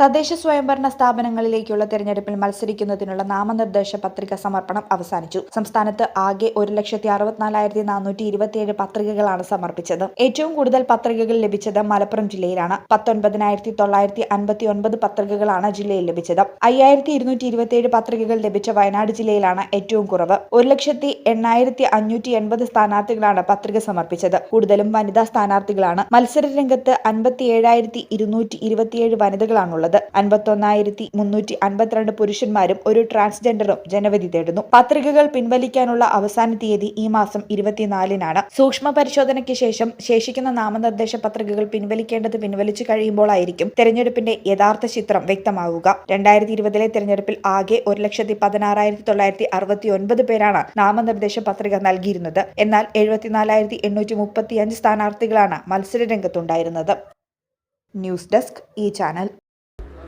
തദ്ദേശ സ്വയംഭരണ സ്ഥാപനങ്ങളിലേക്കുള്ള തെരഞ്ഞെടുപ്പിൽ മത്സരിക്കുന്നതിനുള്ള നാമനിർദ്ദേശ പത്രിക സമർപ്പണം അവസാനിച്ചു. സംസ്ഥാനത്ത് ആകെ ഒരു ലക്ഷത്തി അറുപത്തിനാലായിരത്തി നാനൂറ്റി ഇരുപത്തിയേഴ് പത്രികകളാണ് സമർപ്പിച്ചത്. ഏറ്റവും കൂടുതൽ പത്രികകൾ ലഭിച്ചത് മലപ്പുറം ജില്ലയിലാണ്. പത്തൊൻപതിനായിരത്തി തൊള്ളായിരത്തി അൻപത്തി ഒൻപത് പത്രികകളാണ് ജില്ലയിൽ ലഭിച്ചത്. അയ്യായിരത്തി ഇരുന്നൂറ്റി ഇരുപത്തിയേഴ് പത്രികകൾ ലഭിച്ച വയനാട് ജില്ലയിലാണ് ഏറ്റവും കുറവ്. ഒരു ലക്ഷത്തി എണ്ണായിരത്തി അഞ്ഞൂറ്റി എൺപത് സ്ഥാനാർത്ഥികളാണ് പത്രിക സമർപ്പിച്ചത്. കൂടുതലും വനിതാ സ്ഥാനാർത്ഥികളാണ്. മത്സര രംഗത്ത് അൻപത്തി ഏഴായിരത്തി ഇരുന്നൂറ്റി ഇരുപത്തിയേഴ് വനിതകളാണുള്ളത്. അൻപത്തൊന്നായിരത്തി മുന്നൂറ്റി അൻപത്തിരണ്ട് പുരുഷന്മാരും ഒരു ട്രാൻസ്ജെൻഡറും ജനവിധി തേടുന്നു. പത്രികകൾ പിൻവലിക്കാനുള്ള അവസാന തീയതി ഈ മാസം ഇരുപത്തിനാലിനാണ്. സൂക്ഷ്മ പരിശോധനയ്ക്ക് ശേഷം ശേഷിക്കുന്ന നാമനിർദ്ദേശ പത്രികകൾ പിൻവലിക്കേണ്ടത് പിൻവലിച്ചു കഴിയുമ്പോഴായിരിക്കും തെരഞ്ഞെടുപ്പിന്റെ യഥാർത്ഥ ചിത്രം വ്യക്തമാവുക. രണ്ടായിരത്തി ഇരുപതിലെ തെരഞ്ഞെടുപ്പിൽ ആകെ ഒരു ലക്ഷത്തി പതിനാറായിരത്തി തൊള്ളായിരത്തി അറുപത്തി ഒൻപത് പേരാണ് നാമനിർദ്ദേശ പത്രിക നൽകിയിരുന്നത്. എന്നാൽ എഴുപത്തിനാലായിരത്തി എണ്ണൂറ്റി മുപ്പത്തിയഞ്ച് സ്ഥാനാർത്ഥികളാണ് മത്സര രംഗത്തുണ്ടായിരുന്നത് ന്യൂസ് ഡെസ്ക് ഈ ചാനൽ.